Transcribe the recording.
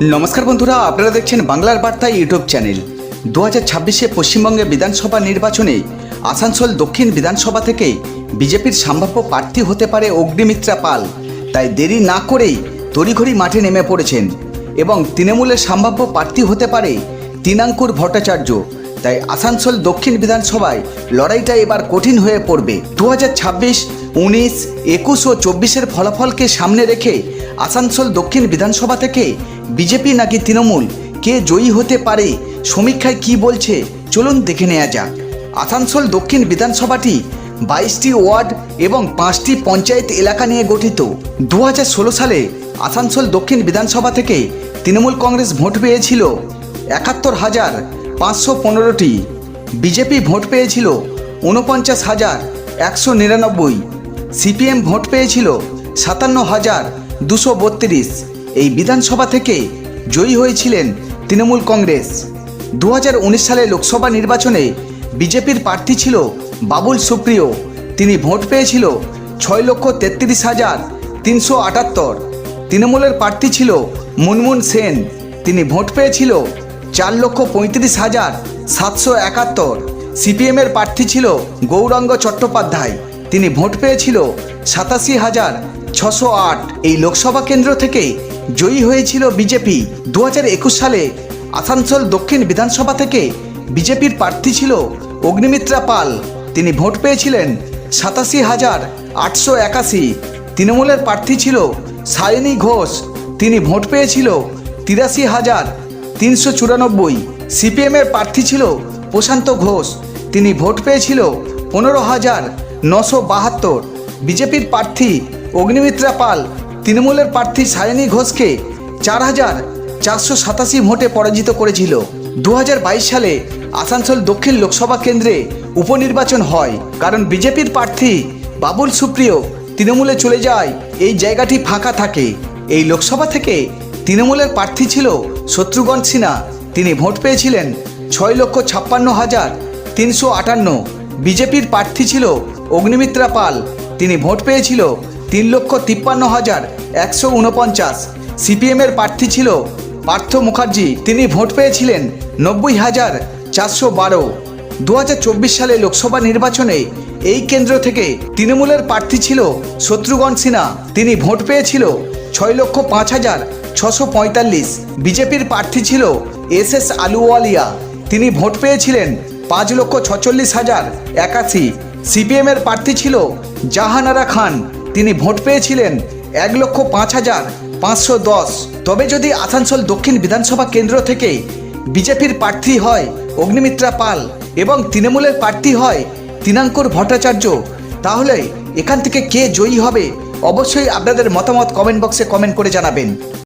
নমস্কার বন্ধুরা, আপনারা দেখছেন বাংলার বার্তা ইউটিউব চ্যানেল। দু হাজার ছাব্বিশে পশ্চিমবঙ্গে বিধানসভা নির্বাচনে আসানসোল দক্ষিণ বিধানসভা থেকে বিজেপির সম্ভাব্য প্রার্থী হতে পারে অগ্নিমিত্রা পাল। তাই দেরি না করেই তড়িঘড়ি মাঠে নেমে পড়েছেন এবং তৃণমূলের সম্ভাব্য প্রার্থী হতে পারে তিনাঙ্কুর ভট্টাচার্য। তাই আসানসোল দক্ষিণ বিধানসভায় লড়াইটা এবার কঠিন হয়ে পড়বে। দু হাজার ছাব্বিশ, উনিশ, একুশ ও চব্বিশের ফলাফলকে সামনে রেখে আসানসোল দক্ষিণ বিধানসভা থেকে বিজেপি নাকি তৃণমূল? কে জয়ী হতে পারে? সমীক্ষায় কি বলছে? চলুন দেখে নেওয়া যাক। আসানসোল দক্ষিণ বিধানসভাটি বাইশটি ওয়ার্ড এবং পাঁচটি পঞ্চায়েত এলাকা নিয়ে গঠিত। দু হাজার ষোলো সালে আসানসোল দক্ষিণ বিধানসভা থেকে তৃণমূল কংগ্রেস ভোট পেয়েছিল একাত্তর হাজার পাঁচশো পনেরোটি। বিজেপি ভোট পেয়েছিল উনপঞ্চাশ হাজার একশো নিরানব্বই। সিপিএম ভোট পেয়েছিল সাতান্ন হাজার দুশো বত্রিশ। এই বিধানসভা থেকে জয়ী হয়েছিলেন তৃণমূল কংগ্রেস। দু সালে লোকসভা নির্বাচনে বিজেপির প্রার্থী ছিল বাবুল সুপ্রিয়। তিনি ভোট পেয়েছিল ছয় লক্ষ তেত্রিশ হাজার তিনশো আটাত্তর। তৃণমূলের প্রার্থী ছিল মুনমুন সেন। তিনি ভোট পেয়েছিল চার লক্ষ পঁয়ত্রিশ হাজার সাতশো একাত্তর। সিপিএমের প্রার্থী ছিল গৌরাঙ্গ চট্টোপাধ্যায়। তিনি ভোট পেয়েছিল সাতাশি হাজার ছশো আট। এই লোকসভা কেন্দ্র থেকে জয়ী হয়েছিল বিজেপি। দু একুশ সালে আসানসোল দক্ষিণ বিধানসভা থেকে বিজেপির প্রার্থী ছিল অগ্নিমিত্রা পাল। তিনি ভোট পেয়েছিলেন সাতাশি হাজার আটশো একাশি। তৃণমূলের প্রার্থী ছিল সায়নী ঘোষ। তিনি ভোট পেয়েছিল তিরাশি হাজার তিনশো চুরানব্বই। সিপিএমের প্রার্থী ছিল প্রশান্ত ঘোষ। তিনি ভোট পেয়েছিল পনেরো হাজার নশো বাহাত্তর। বিজেপির প্রার্থী অগ্নিমিত্রা পাল, তৃণমূলের প্রার্থী সায়নী ঘোষকে চার হাজার চারশো সাতাশি ভোটে পরাজিত করেছিল। দু হাজার বাইশ সালে আসানসোল দক্ষিণ লোকসভা কেন্দ্রে উপনির্বাচন হয়, কারণ বিজেপির প্রার্থী বাবুল সুপ্রিয় তৃণমূলে চলে যায়, এই জায়গাটি ফাঁকা থাকে। এই লোকসভা থেকে তৃণমূলের প্রার্থী ছিল শত্রুঘ্ন সিনহা। তিনি ভোট পেয়েছিলেন ছয় লক্ষ ছাপ্পান্ন হাজার তিনশো আটান্ন। বিজেপির প্রার্থী ছিল অগ্নিমিত্রা পাল। তিনি ভোট পেয়েছিল তিন লক্ষ তিপ্পান্ন হাজার একশো উনপঞ্চাশ। সিপিএমের প্রার্থী ছিল পার্থ মুখার্জি। তিনি ভোট পেয়েছিলেন নব্বই হাজার চারশো বারো। দু সালে লোকসভা নির্বাচনে এই কেন্দ্র থেকে তৃণমূলের প্রার্থী ছিল শত্রুঘ্ন সিনহা। তিনি ভোট পেয়েছিল ছয় লক্ষ পাঁচ হাজার ছশো পঁয়তাল্লিশ। বিজেপির প্রার্থী ছিল এস এস আলুওয়ালিয়া। তিনি ভোট পেয়েছিলেন পাঁচ লক্ষ ছচল্লিশ হাজার একাশি। সিপিএমের প্রার্থী ছিল জাহানারা খান। তিনি ভোট পেয়েছিলেন এক লক্ষ পাঁচ হাজার পাঁচশো দশ। তবে যদি আসানসোল দক্ষিণ বিধানসভা কেন্দ্র থেকে বিজেপির প্রার্থী হয় অগ্নিমিত্রা পাল এবং তৃণমূলের প্রার্থী হয় তিনাঙ্কুর ভট্টাচার্য, তাহলে এখান থেকে কে জয়ী হবে? অবশ্যই আপনাদের মতামত কমেন্ট বক্সে কমেন্ট করে জানাবেন।